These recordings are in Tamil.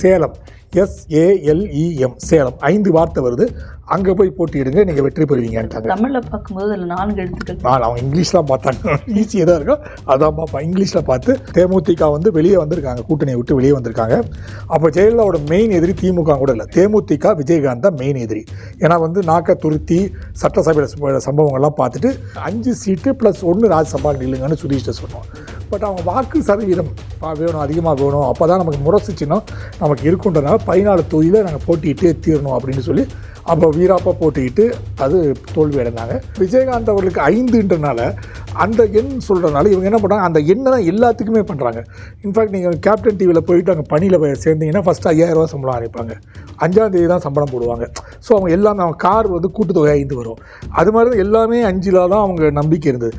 சேலம். எஸ்ஏஎல்இஎம் சேலம். ஐந்து வார்த்தை வருது. அங்கே போய் போட்டியிடுங்க நீங்கள் வெற்றி பெறுவீங்கன்ட்டாங்க தமிழ்ல பார்க்கும்போது அதுல நான்கு எழுத்துக்கள். நான் அவங்க இங்கிலீஷ்லாம் பார்த்தாங்க. ஈஸியாக தான் இருக்கும். அதான் பார்ப்பேன் இங்கிலீஷில் பார்த்து தேமுதிக வந்து வெளியே வந்திருக்காங்க கூட்டணியை விட்டு வெளியே வந்திருக்காங்க. அப்போ ஜெயலலிதாவோட மெயின் எதிரி திமுக கூட இல்லை. தேமுதிக விஜயகாந்த் தான் மெயின் எதிரி. ஏன்னா வந்து நாக்க துருத்தி சட்டசபையில் சம்பவங்கள்லாம் பார்த்துட்டு அஞ்சு சீட்டு ப்ளஸ் ஒன்று ராஜ்யசபா நில்லுங்கன்னு சுதீஷ்ட சொன்னோம். பட் அவங்க வாக்கு சதவீதம் வேணும் அதிகமாக வேணும். அப்போ தான் நமக்கு முரசு சின்னம் நமக்கு இருக்குன்றதுனால பதினாலு தொகுதியில் நாங்கள் போட்டியிட்டே தீரணும் அப்படின்னு சொல்லி அப்போ வீராப்பா போட்டிக்கிட்டு அது தோல்வி அடைந்தாங்க. விஜயகாந்த் அவர்களுக்கு ஐந்துன்றனால அந்த எண் சொல்கிறனால இவங்க என்ன பண்ணுறாங்க அந்த எண்ணை தான் எல்லாத்துக்குமே பண்ணுறாங்க இன்ஃபேக்ட் நீங்கள் கேப்டன் டிவியில் போயிட்டு அங்கே பணியில் போய் சேர்ந்தீங்கன்னா ஃபஸ்ட்டு ஐயாயிரரூவா சம்பளம் ஆரம்பிப்பாங்க. அஞ்சாம் தேதி தான் சம்பளம் போடுவாங்க. ஸோ அவங்க எல்லாமே அவங்க கார் வந்து கூட்டுத்தொகை ஐந்து வரும். அது மாதிரி தான் எல்லாமே அஞ்சில் தான் அவங்க நம்பிக்கை இருந்தது.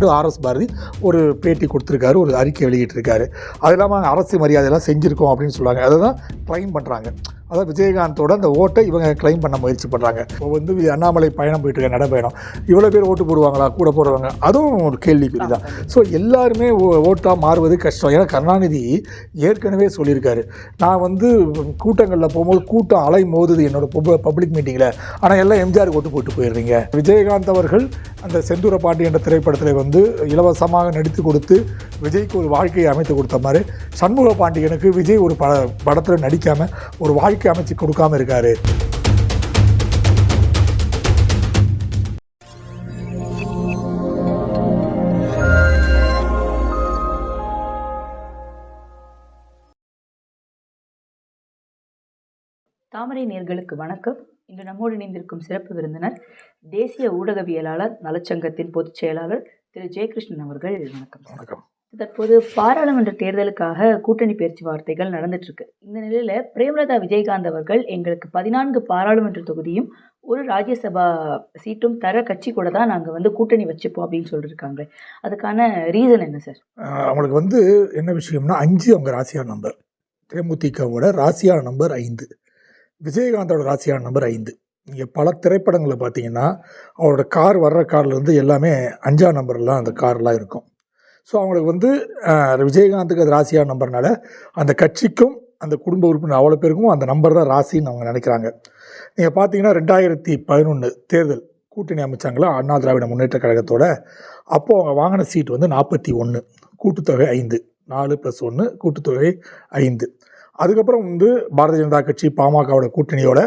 ஆர்எஸ் பாரதி ஒரு பேட்டி கொடுத்துருக்காரு ஒரு அறிக்கை வெளியிட்டிருக்காரு. அது இல்லாமல் அரசு மரியாதையெல்லாம் செஞ்சுருக்கோம் அப்படின்னு சொல்லுவாங்க அதை தான் க்ளைம் பண்ணுறாங்க அதாவது விஜயகாந்தோட அந்த ஓட்டை இவங்க க்ளைம் பண்ண முயற்சி பண்ணுறாங்க இப்போ வந்து அண்ணாமலை பயணம் போயிட்டு இருக்க நடைபயணம். இவ்வளோ பேர் ஓட்டு போடுவாங்களா? கூட போடுறவங்க. அதுவும் ஒரு கேள்விக்குறி தான் ஸோ எல்லாருமே ஓ- ஓட்டாக மாறுவது கஷ்டம். ஏன்னா கருணாநிதி ஏற்கனவே சொல்லியிருக்காரு. நான் வந்து கூட்டங்களில் போகும்போது கூட்டம் அலை மோதுது என்னோட பப்ளிக் மீட்டிங்கில் ஆனால் எல்லாம் எம்ஜிஆர் ஓட்டு போட்டு போயிடுறீங்க. விஜயகாந்த் அவர்கள் அந்த செந்தூர பாண்டி என்ற திரைப்படத்தில் வந்து இலவசமாக நடித்து கொடுத்து விஜய்க்கு ஒரு வாழ்க்கையை அமைத்து கொடுத்த மாதிரி சண்முக பாண்டியனுக்கு விஜய் ஒரு பட படத்தில் நடிக்காமல் ஒரு வாழ்க்கை அமைச்சு கொடுக்காம இருக்காரு. தாமரை நேர்களுக்கு வணக்கம். இன்று நம்மோடு இணைந்திருக்கும் சிறப்பு விருந்தினர் தேசிய ஊடகவியலாளர் நலச்சங்கத்தின் பொதுச் செயலாளர் திரு. ஜெயகிருஷ்ணன் அவர்கள். வணக்கம். வணக்கம். தற்போது பாராளுமன்ற தேர்தலுக்காக கூட்டணி பேச்சுவார்த்தைகள் நடந்துட்டு இருக்கு இந்த நிலையில பிரேமலதா விஜயகாந்த் அவர்கள் எங்களுக்கு பதினான்கு பாராளுமன்ற தொகுதியும் ஒரு ராஜ்யசபா சீட்டும் தர கட்சி கூட தான் நாங்கள் வந்து கூட்டணி வச்சுப்போம் அப்படின்னு சொல்லியிருக்காங்க அதுக்கான ரீசன் என்ன சார் அவங்களுக்கு வந்து என்ன விஷயம்னா அஞ்சு அவங்க ராசியான நம்பர் தேமுதிகவோட ராசியான நம்பர் ஐந்து. விஜயகாந்தோட ராசியான நம்பர் ஐந்து. நீங்கள் பல திரைப்படங்களை பார்த்தீங்கன்னா அவரோட கார் வர்ற கார்லேருந்து எல்லாமே அஞ்சாம் நம்பர்லாம் அந்த கார்லாம் இருக்கும். ஸோ அவங்களுக்கு வந்து விஜயகாந்துக்கு அது ராசியான நம்பர்னால அந்த கட்சிக்கும் அந்த குடும்ப உறுப்பினர் அவ்வளோ பேருக்கும் அந்த நம்பர் தான் ராசின்னு அவங்க நினைக்கிறாங்க. நீங்கள் பார்த்தீங்கன்னா ரெண்டாயிரத்தி பதினொன்று தேர்தல் கூட்டணி அமைச்சாங்களா? அண்ணா திராவிட முன்னேற்ற கழகத்தோட. அப்போது அவங்க வாங்கின சீட் வந்து நாற்பத்தி ஒன்று கூட்டுத்தொகை ஐந்து. நாலு ப்ளஸ் ஒன்று கூட்டுத்தொகை ஐந்து. அதுக்கப்புறம் வந்து பாரதிய ஜனதா கட்சி பாமகவோட கூட்டணியோட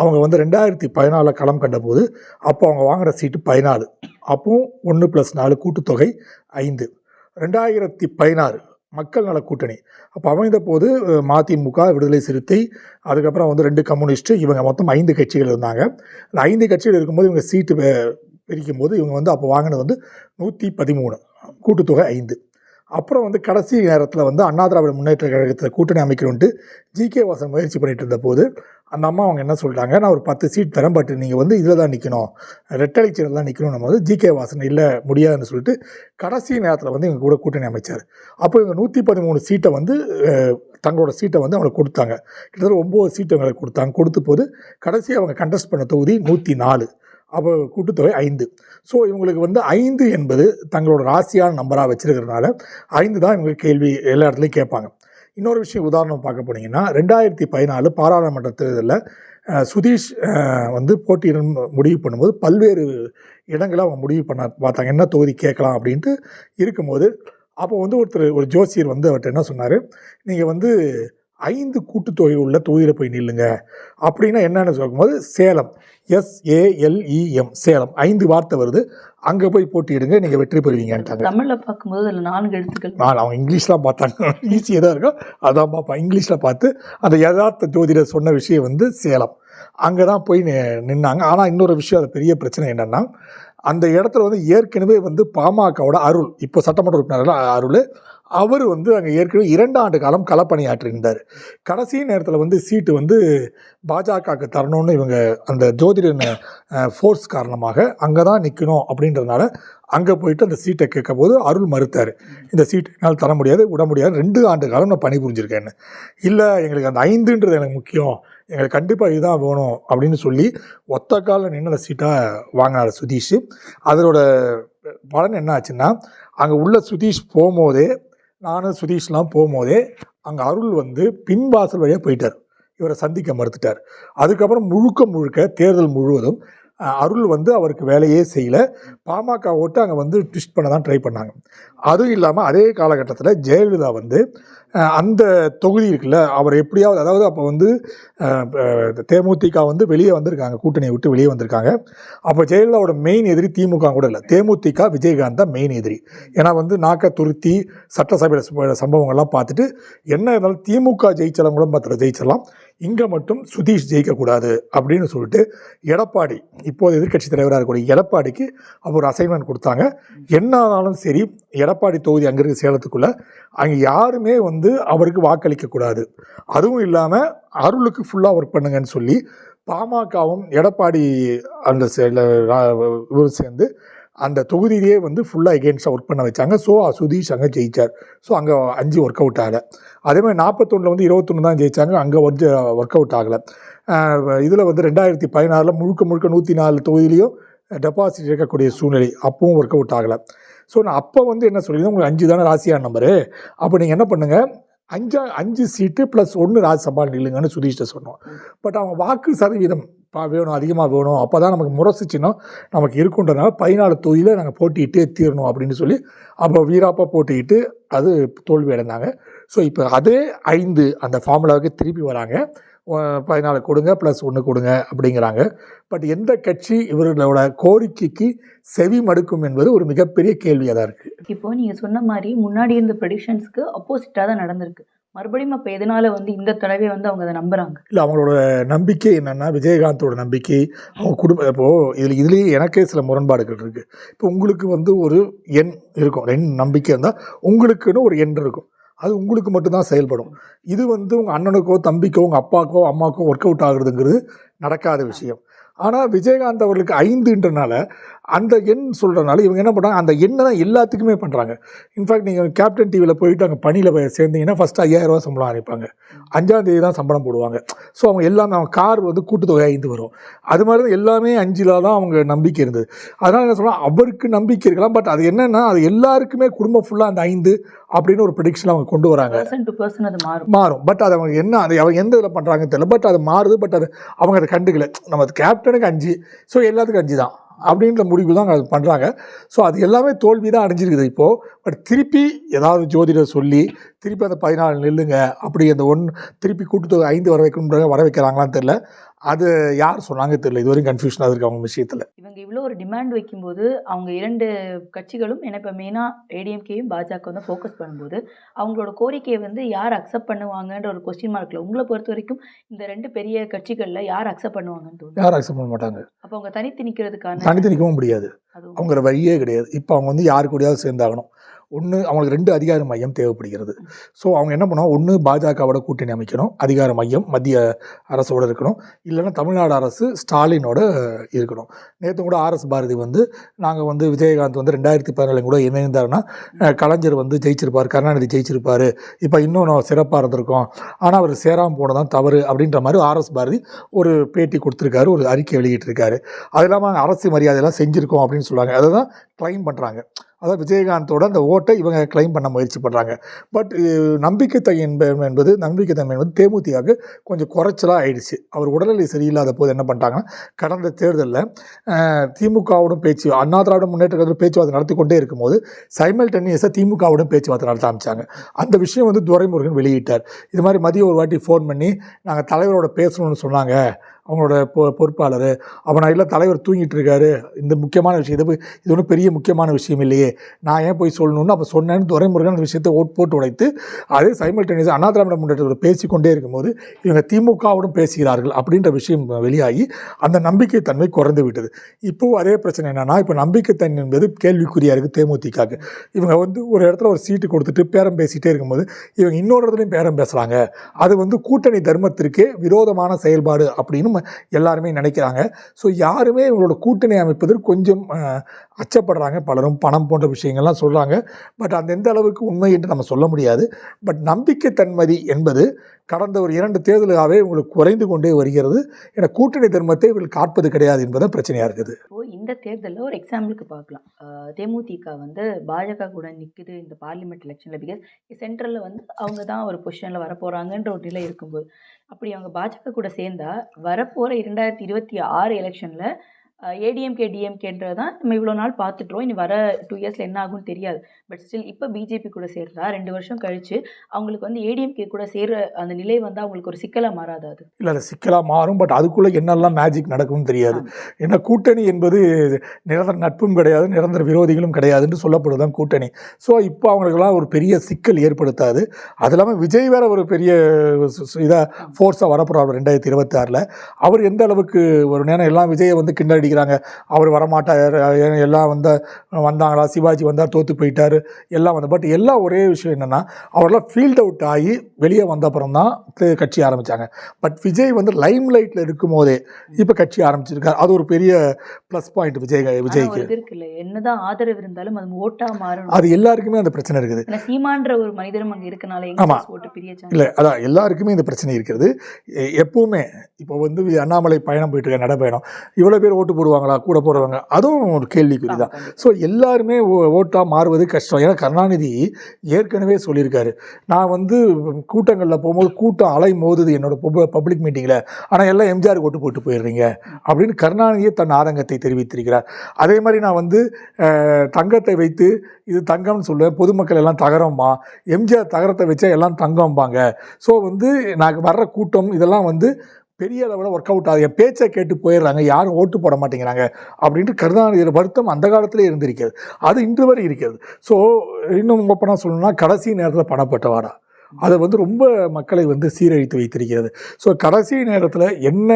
அவங்க வந்து ரெண்டாயிரத்தி பதினாலில் களம் கண்டபோது அப்போ அவங்க வாங்குகிற சீட்டு பதினாலு. அப்பவும் ஒன்று ப்ளஸ் நாலு கூட்டுத்தொகை ஐந்து. ரெண்டாயிரத்தி பதினாறு மக்கள் நல கூட்டணி. அப்போ அமைந்த போது மதிமுக விடுதலை சிறுத்தை அதுக்கப்புறம் வந்து ரெண்டு கம்யூனிஸ்ட்டு இவங்க மொத்தம் ஐந்து கட்சிகள் இருந்தாங்க. அந்த ஐந்து கட்சிகள் இருக்கும்போது இவங்க சீட்டு பிரிக்கும் போது இவங்க வந்து அப்போ வாங்கினது வந்து நூற்றி பதிமூணு கூட்டுத்தொகை ஐந்து. அப்புறம் வந்து கடைசி நேரத்தில் வந்து அண்ணா திராவிட முன்னேற்ற கழகத்தில் கூட்டணி அமைக்கணுன்ட்டு ஜிகே வாசன் முயற்சி பண்ணிட்டு இருந்த போது அந்த அம்மா அவங்க என்ன சொல்கிறாங்க நான் ஒரு பத்து சீட் தரேன் பட் நீங்கள் வந்து இதில் தான் நிற்கணும் ரெட்டலை சீரில் தான் நிற்கணும் நம்ம வந்து ஜிகே வாசன் இல்லை முடியாதுன்னு சொல்லிட்டு கடைசி நேரத்தில் வந்து இவங்க கூட கூட்டணி அமைச்சார். அப்போ இவங்க நூற்றி பதிமூணு சீட்டை வந்து தங்களோட சீட்டை வந்து அவங்களுக்கு கொடுத்தாங்க. கிட்டத்தட்ட ஒம்பது சீட்டு அவங்களுக்கு கொடுத்தாங்க. கொடுத்த போது கடைசி அவங்க கண்டெஸ்ட் பண்ண தொகுதி நூற்றி நாலு. அப்போ கூட்டுத்தொகை ஐந்து. ஸோ இவங்களுக்கு வந்து ஐந்து என்பது தங்களோட ராசியான நம்பராக வச்சிருக்கிறதுனால ஐந்து தான் இவங்க கேள்வி எல்லா இடத்துலையும் கேட்பாங்க. இன்னொரு விஷயம் உதாரணம் பார்க்க போனீங்கன்னா ரெண்டாயிரத்தி பதினாலு பாராளுமன்ற தேர்தலில் சுதீஷ் வந்து போட்டியிடும் முடிவு பண்ணும்போது பல்வேறு இடங்களை அவங்க முடிவு பண்ண பார்த்தாங்க. என்ன தொகுதி கேட்கலாம் அப்படின்ட்டு இருக்கும்போது அப்போ வந்து ஒருத்தர் ஒரு ஜோசியர் வந்து அவர்கிட்ட என்ன சொன்னார்? நீங்கள் வந்து ஐந்து கூட்டுத்தொகை உள்ள தொகுதியில் போய் நில்லுங்க. அப்படின்னா என்னன்னு சொல்லும்போது சேலம். எஸ்ஏஎல்இஎம் சேலம். ஐந்து வார்த்தை வருது. அங்கே போய் போட்டியிடுங்க. நீங்கள் வெற்றி பெறுவீங்கன்ட்டாங்க. தமிழ்ல பார்க்கும்போது அதுல நான்கு எழுத்துக்கள். நான் அவங்க இங்கிலீஷ்லாம் பார்த்தாங்க. ஈஸியாக தான் இருக்கும். அதான் பார்ப்பேன் இங்கிலீஷில் பார்த்து அந்த யதார்த்த ஜோதிடர் சொன்ன விஷயம் வந்து சேலம். அங்கே தான் போய் நி- நின்னாங்க. ஆனால் இன்னொரு விஷயம் அது பெரிய பிரச்சனை என்னென்னா அந்த இடத்துல வந்து ஏற்கனவே வந்து பாமகவோட அருள் இப்போ சட்டமன்ற உறுப்பினர் அருள் அவர் வந்து அங்கே ஏற்கனவே இரண்டு ஆண்டு காலம் களப்பணியாற்றியிருந்தார். கடைசி நேரத்தில் வந்து சீட்டு வந்து பாஜகவுக்கு தரணும்னு இவங்க அந்த ஜோதிட ஃபோர்ஸ் காரணமாக அங்கே தான் நிற்கணும் அப்படின்றதுனால அங்கே போயிட்டு அந்த சீட்டை கேட்க போது அருள் மறுத்தார். இந்த சீட் என்னால் தர முடியாது விட முடியாது ரெண்டு ஆண்டு காலம் நான் பணிபுரிஞ்சிருக்கேன்னு. இல்லை எங்களுக்கு அந்த ஐந்துன்றது எனக்கு முக்கியம் எங்களுக்கு கண்டிப்பாக இதுதான் வேணும் அப்படின்னு சொல்லி ஒத்த காலில் நின்று அந்த சீட்டாக வாங்கினார் சுதீஷ். அதனோட பலன் என்ன ஆச்சுன்னா அங்கே உள்ள சுதீஷ் போகும்போதே நானும் சுதீஷ்லாம் போகும்போதே அங்கே அருள் வந்து பின்வாசல் வழியாக போயிட்டார். இவரை சந்திக்க மறுத்துட்டார். அதுக்கப்புறம் முழுக்க முழுக்க தேர்தல் முழுவதும் அருள் வந்து அவருக்கு வேலையே செய்யலை. பாமக ஓட்டு அங்கே வந்து ட்விஸ்ட் பண்ண தான் ட்ரை பண்ணாங்க. அதுவும் இல்லாமல் அதே காலகட்டத்தில் ஜெயலலிதா வந்து அந்த தொகுதி இருக்குல்ல அவர் எப்படியாவது அதாவது அப்போ வந்து தேமுதிக வந்து வெளியே வந்திருக்காங்க கூட்டணியை விட்டு வெளியே வந்திருக்காங்க. அப்போ ஜெயலலிதாவோட மெயின் எதிரி திமுக கூட இல்லை. தேமுதிக விஜயகாந்த் தான் மெயின் எதிரி. ஏன்னா வந்து நாக்க துருத்தி சட்டசபையில் சம்பவங்கள்லாம் பார்த்துட்டு என்ன இருந்தாலும் திமுக ஜெயிச்சலாம் கூட பார்த்துட்டு ஜெயிச்சிடலாம். இங்கே மட்டும் சுதீஷ் ஜெயிக்கக்கூடாது அப்படின்னு சொல்லிட்டு எடப்பாடி இப்போது எதிர்க்கட்சி தலைவராக இருக்கக்கூடிய எடப்பாடிக்கு அப்போ ஒரு அசைன்மெண்ட் கொடுத்தாங்க. என்ன ஆனாலும் சரி எடப்பாடி தொகுதி அங்கே இருக்க சேலத்துக்குள்ளே அங்கே யாருமே வந்து அவருக்கு வாக்களிக்கக்கூடாது. அதுவும் இல்லாமல் அருளுக்கு ஃபுல்லாக ஒர்க் பண்ணுங்கன்னு சொல்லி பாமகவும் எடப்பாடி அந்த செயல- இவரும் சேர்ந்து அந்த தொகுதியிலேயே வந்து ஃபுல்லாக எகேன்ஸ்டாக ஒர்க் பண்ண வச்சாங்க. ஸோ சுதீஷ் அங்கே ஜெயிச்சார். ஸோ அங்கே அஞ்சு ஒர்க் அவுட் ஆகலை அதே மாதிரி நாற்பத்தொன்னில் வந்து இருபத்தொன்று தான் ஜெயிச்சாங்க. அங்கே வந்து ஒர்க் அவுட் ஆகலை. இதில் வந்து ரெண்டாயிரத்தி பதினாறில் முழுக்க முழுக்க நூற்றி நாலு தொகுதியிலையும் டெபாசிட் இருக்கக்கூடிய சூழ்நிலை அப்பவும் ஒர்க் அவுட் ஆகலை. ஸோ நான் அப்போ வந்து என்ன சொல்லியிருந்தேன்? உங்களுக்கு அஞ்சு தானே ராசியான நம்பரு அப்போ நீங்கள் என்ன பண்ணுங்கள் அஞ்சா அஞ்சு சீட்டு ப்ளஸ் ஒன்று ராஜ்யசபா நில்லுங்கன்னு சுதீஷ்ட சொன்னோம். பட் அவங்க வாக்கு சதவீதம் பா வேணும் அதிகமாக வேணும். அப்போ தான் நமக்கு முரசு சின்னம் நமக்கு இருக்குன்றதுனால பதினாலு தொகுதியில் நாங்கள் போட்டியிட்டே தீரணும் அப்படின்னு சொல்லி அப்போ வீராப்பாக போட்டிக்கிட்டு அது தோல்வி அடைந்தாங்க ஸோ இப்போ அதே ஐந்து அந்த ஃபார்முலாவுக்கு திருப்பி வராங்க. பதினாலு கொடுங்க ப்ளஸ் ஒன்று கொடுங்க அப்படிங்கிறாங்க. பட் எந்த கட்சி இவர்களோட கோரிக்கைக்கு செவி மடுக்கும் என்பது ஒரு மிகப்பெரிய கேள்வியாக தான் இருக்குது இப்போ நீங்க சொன்ன மாதிரி முன்னாடி இருந்த ப்ரெடிக்ஷன்ஸ்க்கு அப்போசிட்டாக தான் நடந்திருக்கு. மறுபடியும் அப்போ எதனால வந்து இந்த தடவை வந்து அவங்க அதை நம்புறாங்க? இல்லை அவங்களோட நம்பிக்கை என்னென்னா விஜயகாந்தோட நம்பிக்கை அவங்க குடும்ப இப்போது இதில் இதுலேயே எனக்கே சில முரண்பாடுகள் இருக்குது இப்போ உங்களுக்கு வந்து ஒரு எண் இருக்கும். ரெண்டு நம்பிக்கை இருந்தால் உங்களுக்குன்னு ஒரு எண் இருக்கும். அது உங்களுக்கு மட்டும்தான் செயல்படும். இது வந்து உங்கள் அண்ணனுக்கோ தம்பிக்கோ உங்கள் அப்பாக்கோ அம்மாக்கோ ஒர்க் அவுட் ஆகுறதுங்கிறது நடக்காத விஷயம். ஆனால் விஜயகாந்த் அவர்களுக்கு ஐந்துன்றனால அந்த எண் சொல்கிறனால இவங்க என்ன பண்ணுறாங்க அந்த எண்ணை தான் எல்லாத்துக்குமே பண்ணுறாங்க இன்ஃபேக்ட் நீங்கள் கேப்டன் டிவியில் போயிட்டு அங்கே பணியில் போய் சேர்ந்தீங்கன்னா ஃபஸ்ட்டு ஐயாயிரம் ரூபாய் சம்பளம் அனுப்பாங்க அஞ்சாம் தேதி தான் சம்பளம் போடுவாங்க. ஸோ அவங்க எல்லாமே அவங்க கார் வந்து கூட்டுத்தொகை ஐந்து வரும். அது மாதிரி தான் எல்லாமே அஞ்சில் தான் அவங்க நம்பிக்கை இருந்தது. அதனால் என்ன சொல்கிறோம் அவருக்கு நம்பிக்கை இருக்கலாம். பட் அது என்னென்னா அது எல்லாருக்குமே குடும்பம் ஃபுல்லாக அந்த ஐந்து அப்படின்னு ஒரு ப்ரெடிக்ஷன் அவங்க கொண்டு வராங்க. மாறும். பட் அது அவங்க என்ன அது அவங்க எந்த இதில் பண்ணுறாங்கன்னு தெரியல. பட் அது மாறுது. பட் அது அவங்க அதை கண்டுக்கல. நம்ம கேப்டனுக்கு அஞ்சு. ஸோ எல்லாத்துக்கும் அஞ்சு தான். அப்படின்ற முடிவு தான் அது பண்ணுறாங்க ஸோ அது எல்லாமே தோல்வி தான் அடைஞ்சிருக்குது இப்போது பட் திருப்பி ஏதாவது ஜோதிடர் சொல்லி திருப்பி அந்த பதினாலு நில்லுங்க அப்படி அந்த ஒன் திருப்பி கூட்டுத்தொகை ஐந்து வர வைக்கணுன்ற வர வைக்கிறாங்களான்னு தெரில அது யார் சொன்னாங்க தெரியல. இது வரைக்கும் கன்ஃபியூஷனாக இருக்குது அவங்க விஷயத்தில். இவங்க இவ்வளோ ஒரு டிமாண்ட் வைக்கும்போது அவங்க இரண்டு கட்சிகளும் என்ன இப்போ மெயினாக ஏடிஎம்கேயும் பாஜக வந்து ஃபோக்கஸ் பண்ணும்போது அவங்களோட கோரிக்கையை வந்து யார் அக்செப்ட் பண்ணுவாங்கன்ற ஒரு கொஸ்டின் மார்க்கில் உங்களை பொறுத்த வரைக்கும் இந்த ரெண்டு பெரிய கட்சிகளில் யார் அக்செப்ட் பண்ணுவாங்கன்னு தோணுது? யாரும் அக்செப்ட் பண்ண மாட்டாங்க. அப்போ அவங்க தனித்து நிற்கிறதுக்கான தனித்து நிற்கவும் முடியாது. அவங்கள வழியே கிடையாது. இப்போ அவங்க வந்து யாரு கூடயாவது சேர்ந்தாகணும். ஒன்று அவங்களுக்கு ரெண்டு அதிகார மையம் தேவைப்படுகிறது. ஸோ அவங்க என்ன பண்ணுவாங்க ஒன்று பாஜகவோட கூட்டணி அமைக்கணும் அதிகார மையம் மத்திய அரசோட இருக்கணும். இல்லைன்னா தமிழ்நாடு அரசு ஸ்டாலினோட இருக்கணும். நேற்று கூட ஆர்எஸ் பாரதி வந்து நாங்கள் வந்து விஜயகாந்த் வந்து ரெண்டாயிரத்தி பதினேழு கூட இணைந்தாருன்னா கலைஞர் வந்து ஜெயிச்சிருப்பார் கருணாநிதி ஜெயிச்சிருப்பார். இப்போ இன்னும் நான் சிறப்பாக இருந்திருக்கோம். ஆனால் அவர் சேராமல் போனதான் தவறு அப்படின்ற மாதிரி ஆர்எஸ் பாரதி ஒரு பேட்டி கொடுத்துருக்காரு ஒரு அறிக்கை வெளியிட்டிருக்காரு. அது இல்லாமல் அரசு மரியாதையெல்லாம் செஞ்சுருக்கோம் அப்படின்னு சொல்லுவாங்க அதை தான் க்ளைம் பண்ணுறாங்க அதாவது விஜயகாந்தோட அந்த ஓட்டை இவங்க க்ளைம் பண்ண முயற்சி பண்ணுறாங்க பட் நம்பிக்கைத்தன்மை என்ப- என்பது நம்பிக்கைத்தன்மை என்பது தேமுதிகாவுக்கு கொஞ்சம் குறைச்சலாக ஆயிடுச்சு. அவர் உடல்நிலை சரியில்லாத போது என்ன பண்ணிட்டாங்கன்னா கடந்த தேர்தலில் திமுகவுடன் பேச்சு அண்ணா திராவிட முன்னேற்ற பேச்சுவார்த்தை நடத்தி கொண்டே இருக்கும்போது சைமல் டென்னியஸாக திமுகவுடன் பேச்சுவார்த்தை நடத்த ஆரம்பிச்சாங்க. அந்த விஷயம் வந்து துரைமுருகன் வெளியிட்டார். இது மாதிரி மதியம் ஒரு வாட்டி ஃபோன் பண்ணி நாங்கள் தலைவரோட பேசணும்னு சொன்னாங்க. அவங்களோட பொ பொறுப்பாளர். அவனை இல்லை தலைவர் தூங்கிட்டு இருக்காரு இந்த முக்கியமான விஷயம் இது போய் இது ஒன்றும் பெரிய முக்கியமான விஷயம் இல்லையே. நான் ஏன் போய் சொல்லணும்னு அப்போ சொன்னேன்னு துரைமுருகன் அந்த விஷயத்தை ஓட் போட்டு உடைத்து அதே சைமல்டேனியஸ் அண்ணா திராவிட முன்னேற்றத்தோட பேசிக்கொண்டே இருக்கும்போது இவங்க திமுகவுடன் பேசுகிறார்கள் அப்படின்ற விஷயம் வெளியாகி அந்த நம்பிக்கை தன்மை குறைந்து விட்டது. இப்போது அதே பிரச்சனை என்னென்னா இப்போ நம்பிக்கைத்தன்மை என்பது கேள்விக்குறியாக இருக்குது தேமுதிகாக்கு இவங்க வந்து ஒரு இடத்துல ஒரு சீட்டு கொடுத்துட்டு பேரம் பேசிகிட்டே இருக்கும்போது இவங்க இன்னொரு இடத்துலையும் பேரம் பேசுகிறாங்க அது வந்து கூட்டணி தர்மத்திற்கே விரோதமான செயல்பாடு அப்படின்னு எல்லாருமே நினைக்கிறாங்க. ஸோ யாருமே இவங்களோட கூட்டணி அமைப்பதற்கு கொஞ்சம் அச்சப்படுறாங்க. பலரும் பணம் போன்ற விஷயங்கள்லாம் சொல்கிறாங்க பட் அந்த எந்த அளவுக்கு உண்மை என்று நம்ம சொல்ல முடியாது. பட் நம்பிக்கை தன்மதி என்பது கடந்த ஒரு இரண்டு தேர்தலாகவே உங்களுக்கு குறைந்து கொண்டே வருகிறது. என கூட்டணி தர்மத்தை இவர்கள் காட்பது கிடையாது என்பதுதான் பிரச்சனையாக இருக்குது. இப்போ இந்த தேர்தலில் ஒரு எக்ஸாம்பிளுக்கு பார்க்கலாம். தேமுதிக வந்து பாஜக கூட நிற்குது இந்த பார்லிமெண்ட் எலெக்ஷனில் பிகாஸ் சென்ட்ரலில் வந்து அவங்க தான் ஒரு பொசிஷனில் வரப்போகிறாங்கன்ற ஒரு நிலை இருக்கும்போது. அப்படி அவங்க பாஜக கூட சேர்ந்தா வரப்போகிற இரண்டாயிரத்தி இருபத்தி ஆறு எலெக்ஷனில் ஏடிஎம்கே டிஎம்கேன்றது தான் நம்ம இவ்வளோ நாள் பார்த்துட்றோம் இனி வர டூ இயர்ஸில் என்ன ஆகும்னு தெரியாது. பட் ஸ்டில் இப்போ பிஜேபி கூட சேர்றா. ரெண்டு வருஷம் கழிச்சு அவங்களுக்கு வந்து ஏடிஎம்கே கூட சேர்ற அந்த நிலை வந்து அவங்களுக்கு ஒரு சிக்கலாக மாறாது அது? இல்லை அது சிக்கலாக மாறும். பட் அதுக்குள்ளே என்னெல்லாம் மேஜிக் நடக்கும்னு தெரியாது. ஏன்னா கூட்டணி என்பது நிரந்தர நட்பும் கிடையாது நிரந்தர விரோதிகளும் கிடையாதுன்னு சொல்லப்படுதான் கூட்டணி. ஸோ இப்போ அவங்களுக்கெல்லாம் ஒரு பெரிய சிக்கல் ஏற்படுத்தாது. அது இல்லாமல் விஜய் வேற ஒரு பெரிய இதாக ஃபோர்ஸாக வரப்போகிறார் ரெண்டாயிரத்தி இருபத்தி ஆறில் அவர் எந்த அளவுக்கு ஒரு நேரம் எல்லாம் விஜயை வந்து கிண்டடிக்கிறாங்க அவர் வரமாட்டார். எல்லாம் வந்த வந்தாங்களா? சிவாஜி வந்தார் தோற்று போயிட்டார். எல்லாம் வந்து பட் எல்லாம் ஒரே விஷயம் என்னென்னா அவரெல்லாம் ஃபீல்ட் அவுட் ஆகி வெளியே வந்த அப்புறம் தான் கட்சி ஆரம்பித்தாங்க பட் விஜய் வந்து லைம் லைட்டில் இருக்கும் போதே இப்போ கட்சி ஆரம்பிச்சிருக்காரு. அது ஒரு பெரிய ப்ளஸ் பாயிண்ட் விஜய் விஜய்க்கு. இருக்குல்ல என்னதான் ஆதரவு இருந்தாலும் அது ஓட்டா மாறணும். அது எல்லாருக்குமே அந்த பிரச்சனை இருக்குது. சீமான்ற ஒரு மனிதரும் அங்க இருக்கனால ஆமா. எங்க ஓட்டு பிரிய chance இல்லை அதான் எல்லாருக்குமே இந்த பிரச்சனை இருக்கிறது எப்பவுமே இப்போ வந்து அண்ணாமலை பயணம் போயிட்டு இருக்க நடைப்பயணம் இவ்வளோ பேர் ஓட்டு போடுவாங்களா கூட போடுவாங்க அதுவும் ஒரு கேள்விக்குறி தான். ஸோ எல்லாருமே ஓட்டாக மாறுவது கஷ்டம். ஏன்னா கருணாநிதி ஏற்கனவே சொல்லியிருக்காரு. நான் வந்து கூட்டங்களில் போகும்போது கூட்டம் அலை மோதுது என்னோட பப்ளிக் மீட்டிங்கில் ஆனால் எல்லாம் எம்ஜிஆர் ஓட்டு போட்டு போயிடுறீங்க அப்படின்னு கருணாநிதியே தன் ஆதங்கத்தை தெரிவித்திருக்கிறார். அதே மாதிரி நான் வந்து தங்கத்தை வைத்து இது தங்கம்னு சொல்லுவேன். பொதுமக்கள் எல்லாம் தகரம்மா. எம்ஜிஆர் தகரத்தை வச்சா எல்லாம் தங்கம்பாங்க. ஸோ வந்து நான் வர்ற கூட்டம் இதெல்லாம் வந்து பெரிய அளவில் ஒர்க் அவுட் ஆகுது. என் பேச்சை கேட்டு போயிடுறாங்க. யாரும் ஓட்டு போட மாட்டேங்கிறாங்க அப்படின்ட்டு கருணாநிதியோட வருத்தம் அந்த காலத்திலே இருந்திருக்கிறது. அது இன்று வரை இருக்கிறது. ஸோ இன்னும் ஓப்பனாக சொல்லணும்னா கடைசி நேரத்தில் பணப்பட்டவாடா அதை வந்து ரொம்ப மக்களை வந்து சீரழித்து வைத்திருக்கிறது. ஸோ கடைசி நேரத்தில் என்ன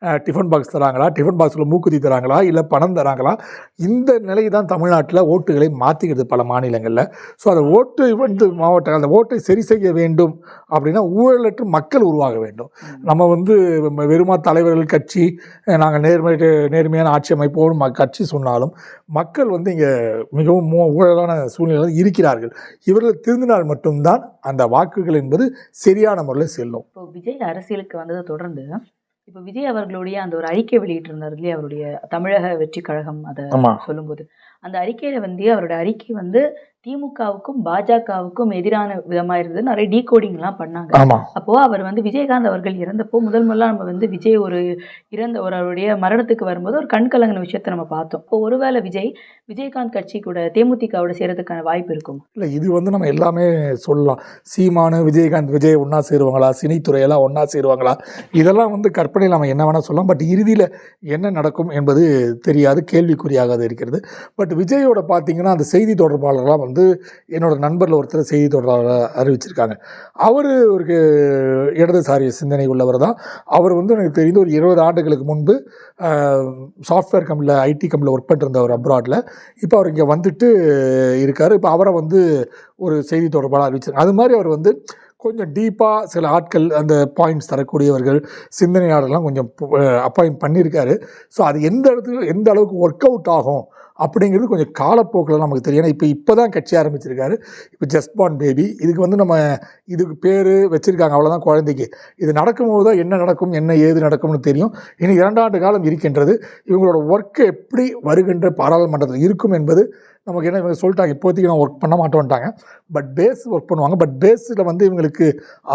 டிஃபன் பாக்ஸ் தராங்களா? டிஃபன் பாக்ஸில் மூக்குத்தி தராங்களா? இல்லை பணம் தராங்களா? இந்த நிலை தான் தமிழ்நாட்டில் ஓட்டுகளை மாற்றிக்கிறது பல மாநிலங்களில். ஸோ அந்த ஓட்டு வந்து மாவட்ட அந்த ஓட்டை சரி செய்ய வேண்டும் அப்படின்னா ஊழலற்ற மக்கள் உருவாக வேண்டும். நம்ம வந்து வெறுமா தலைவர்கள் கட்சி நாங்கள் நேர்மை நேர்மையான ஆட்சி அமைப்போடு ம கட்சி சொன்னாலும் மக்கள் வந்து இங்கே மிகவும் மோ- ஊழலான சூழ்நிலையில் இருக்கிறார்கள். இவர்கள் திருந்தினால் மட்டும்தான் அந்த வாக்குகள் என்பது சரியான முறையில் செல்லும். இப்போ விஜய் அரசியலுக்கு வந்ததை தொடர்ந்து இப்போ விஜய் அவர்களுடைய அந்த ஒரு அறிக்கை வெளியிட்டிருந்தார் இல்லையா அவருடைய தமிழக வெற்றி கழகம் அதை சொல்லும்போது. அந்த அறிக்கையில வந்து அவரோட அறிக்கை வந்து திமுகவுக்கும் பாஜகவுக்கும் எதிரான விதமா இருந்தது. நிறைய டீகோடிங் எல்லாம் பண்ணாங்க. அப்போ அவர் வந்து விஜயகாந்த் அவர்கள் இறந்தப்போ முதல் முதல்ல நம்ம வந்து விஜய் ஒரு இறந்த ஒரு அவருடைய மரணத்துக்கு வரும்போது ஒரு கண் கலங்கின விஷயத்தை நம்ம பார்த்தோம். இப்போ ஒருவேளை விஜய் விஜயகாந்த் கட்சி கூட தேமுதிகவோட சேர்றதுக்கான வாய்ப்பு இருக்கும்? இல்லை இது வந்து நம்ம எல்லாமே சொல்லலாம். சீமானு விஜயகாந்த் விஜய் ஒன்றா சேருவாங்களா? சினித்துறையெல்லாம் ஒன்றா சேருவாங்களா? இதெல்லாம் வந்து கற்பனையில் நம்ம என்ன வேணால் சொல்லலாம். பட் இறுதியில் என்ன நடக்கும் என்பது தெரியாது. கேள்விக்குறியாக அது இருக்கிறது. பட் விஜயோட பார்த்தீங்கன்னா அந்த செய்தி தொடர்பாளர்லாம் வந்து என்னோட நண்பரில் ஒருத்தர் செய்தி தொடர்பாளர் அறிவிச்சிருக்காங்க. அவர் ஒரு இடதுசாரி சிந்தனை உள்ளவர் தான். அவர் வந்து எனக்கு தெரிந்து ஒரு இருபது ஆண்டுகளுக்கு முன்பு சாஃப்ட்வேர் கம்பெனியில் ஐடி கம்பெனியில் ஒர்க் பண்ணிருந்தவர் அப்ராடில் இப்போ அவர் இங்கே வந்துட்டு இருக்கார். இப்போ அவரை வந்து ஒரு செய்தி தொடர்பாளர் அறிவிச்சிருக்காங்க அது மாதிரி அவர் வந்து கொஞ்சம் டீப்பாக சில ஆட்கள் அந்த பாயிண்ட்ஸ் தரக்கூடியவர்கள் சிந்தனையாளர்லாம் கொஞ்சம் அப்பாயிண்ட் பண்ணியிருக்காரு ஸோ அது எந்த இடத்துக்கு எந்த அளவுக்கு ஒர்க் அவுட் ஆகும்? அப்படிங்கிறது கொஞ்சம் காலப்போக்கில் நமக்கு தெரியும். ஏன்னா இப்போ இப்போ தான் கட்சி ஆரம்பிச்சிருக்காரு. இப்போ ஜஸ்ட் பான் பேபி இதுக்கு வந்து நம்ம இதுக்கு பேர் வச்சுருக்காங்க. அவ்வளோதான் குழந்தைக்கு. இது நடக்கும்போது தான் என்ன நடக்கும் என்ன ஏது நடக்கும்னு தெரியும். இனி இரண்டாண்டு காலம் இருக்கின்றது. இவங்களோட ஒர்க்கு எப்படி வருகின்ற பாராளுமன்றத்தில் இருக்கும் என்பது நமக்கு என்ன இவங்க சொல்லிட்டாங்க. இப்போதைக்கு நான் ஒர்க் பண்ண மாட்டோன்ட்டாங்க பட் பேஸ் ஒர்க் பண்ணுவாங்க. பட் பேஸில் வந்து இவங்களுக்கு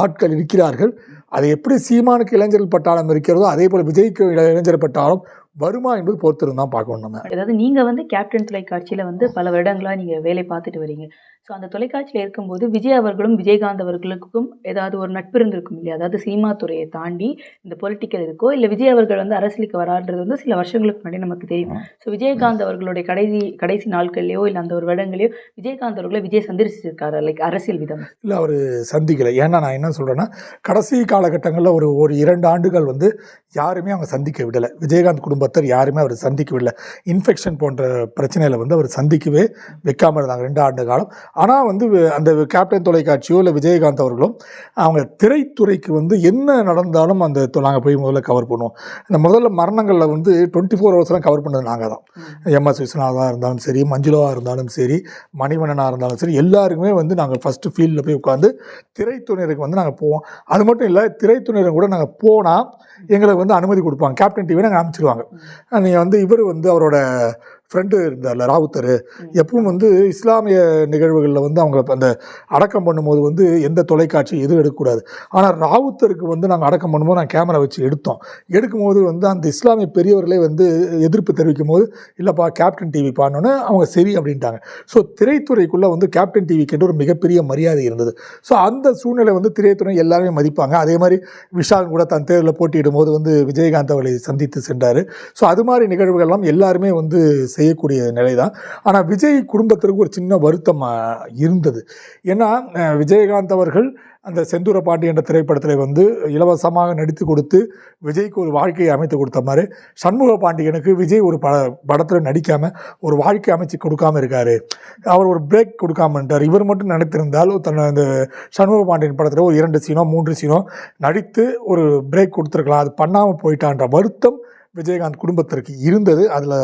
ஆட்கள் இருக்கிறார்கள். அது எப்படி சீமானுக்கு இளைஞர்கள் பட்டாளம் இருக்கிறதோ அதே போல் விஜய்க்கு இளைஞர் பட்டாளம் வருமா என்பது பொறுத்திருந்து தான் பார்க்கணும் நம்ம. அதாவது நீங்க வந்து கேப்டன் தொலைக்காட்சியில வந்து பல வருடங்களா நீங்க வேலை பார்த்துட்டு வரீங்க. ஸோ அந்த தொலைக்காட்சியில இருக்கும்போது விஜய் அவர்களும் விஜயகாந்த் அவர்களுக்கும் ஏதாவது ஒரு நட்பு இருந்திருக்கும் இல்லையா? அதாவது சினிமா துறையை தாண்டி இந்த பொலிட்டிக்கல் இருக்கோ இல்லை விஜய் அவர்கள் வந்து அரசியலுக்கு வரான்றது வந்து சில வருஷங்களுக்கு முன்னாடி நமக்கு தெரியும். ஸோ விஜயகாந்த் அவர்களுடைய கடைசி கடைசி நாட்கள்லையோ இல்லை அந்த ஒரு வருடங்களையோ விஜயகாந்த் அவர்களை விஜய் சந்திச்சிருக்காரு? லைக் அரசியல் விதம். இல்லை அவர் சந்திக்கலை. ஏன்னா நான் என்ன சொல்கிறேன்னா கடைசி காலகட்டங்களில் ஒரு ஒரு இரண்டு ஆண்டுகள் வந்து யாருமே அவங்க சந்திக்க விடலை. விஜயகாந்த் குடும்பத்தர் யாருமே அவர் சந்திக்க விடலை இன்ஃபெக்ஷன் போன்ற பிரச்சனையில் வந்து அவர் சந்திக்கவே வைக்காமல் இருந்தாங்க. ரெண்டு ஆண்டு காலம். ஆனால் வந்து அந்த கேப்டன் தொலைக்காட்சியோ இல்லை விஜயகாந்த் அவர்களும் அவங்க திரைத்துறைக்கு வந்து என்ன நடந்தாலும் அந்த நாங்கள் போய் முதல்ல கவர் பண்ணுவோம். இந்த முதல்ல மரணங்களில் வந்து டுவெண்ட்டி ஃபோர் ஹவர்ஸ்லாம் கவர் பண்ணது நாங்கள் தான். எம்எஸ் விஸ்வநாதா இருந்தாலும் சரி மஞ்சுளாவாக இருந்தாலும் சரி மணிவண்ணனாக இருந்தாலும் சரி எல்லாருக்குமே வந்து நாங்கள் ஃபஸ்ட்டு ஃபீல்டில் போய் உட்காந்து திரைத்துறையினருக்கு வந்து நாங்கள் போவோம். அது மட்டும் இல்லை திரைத்துறையினர் கூட நாங்கள் போனால் எங்களுக்கு வந்து அனுமதி கொடுப்பாங்க. கேப்டன் டிவி நாங்கள் அனுப்பிச்சிடுவாங்க நீங்கள் வந்து இவர் வந்து அவரோட ஃப்ரெண்டு இருந்தார்ல ராவுத்தர். எப்பவும் வந்து இஸ்லாமிய நிகழ்வுகளில் வந்து அவங்க அந்த அடக்கம் பண்ணும்போது வந்து எந்த தொலைக்காட்சி எதுவும் எடுக்கக்கூடாது. ஆனால் ராவுத்தருக்கு வந்து நாங்கள் அடக்கம் பண்ணும்போது நாங்கள் கேமரா வச்சு எடுத்தோம். எடுக்கும்போது வந்து அந்த இஸ்லாமிய பெரியவர்களே வந்து எதிர்ப்பு தெரிவிக்கும் போது இல்லைப்பா கேப்டன் டிவி பாடணுன்னு அவங்க சரி அப்படின்ட்டாங்க. ஸோ திரைத்துறைக்குள்ளே வந்து கேப்டன் டிவிக்கு ஒரு மிகப்பெரிய மரியாதை இருந்தது. ஸோ அந்த சூழ்நிலை வந்து திரைத்துறை எல்லாருமே மதிப்பாங்க. அதே மாதிரி விஷால் கூட தன் தேர்தலில் போட்டியிடும் போது வந்து விஜயகாந்த் அவர்களை சந்தித்து சென்றார். ஸோ அது மாதிரி நிகழ்வுகள்லாம் எல்லாருமே வந்து செய்யக்கூடிய நிலை தான் ஆனால் விஜய் குடும்பத்திற்கு ஒரு சின்ன வருத்தம் இருந்தது. ஏன்னா விஜயகாந்த் அவர்கள் அந்த செந்தூர பாண்டி என்ற திரைப்படத்தில் வந்து இலவசமாக நடித்து கொடுத்து விஜய்க்கு ஒரு வாழ்க்கையை அமைத்து கொடுத்த மாதிரி சண்முக பாண்டியனுக்கு விஜய் ஒரு பட படத்தில் நடிக்காமல் ஒரு வாழ்க்கை அமைச்சு கொடுக்காம இருக்கார். அவர் ஒரு பிரேக் கொடுக்காமன்றார் இவர் மட்டும் நடித்திருந்தால் தன் அந்த சண்முக பாண்டியன் படத்தில் ஒரு இரண்டு சீனோ மூன்று சீனோ நடித்து ஒரு பிரேக் கொடுத்துருக்கலாம். அது பண்ணாமல் போயிட்டான்ற வருத்தம் விஜயகாந்த் குடும்பத்திற்கு இருந்தது. அதில்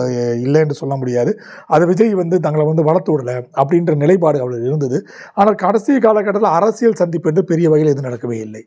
இல்லைன்னு சொல்ல முடியாது. அதை விஜய் வந்து தங்களை வந்து வளர்த்து விடலை அப்படின்ற நிலைப்பாடு அவர்கள் இருந்தது. ஆனால் கடைசி காலகட்டத்தில் அரசியல் சந்திப்பு என்று பெரிய வகையில் எதுவும் நடக்கவே இல்லை.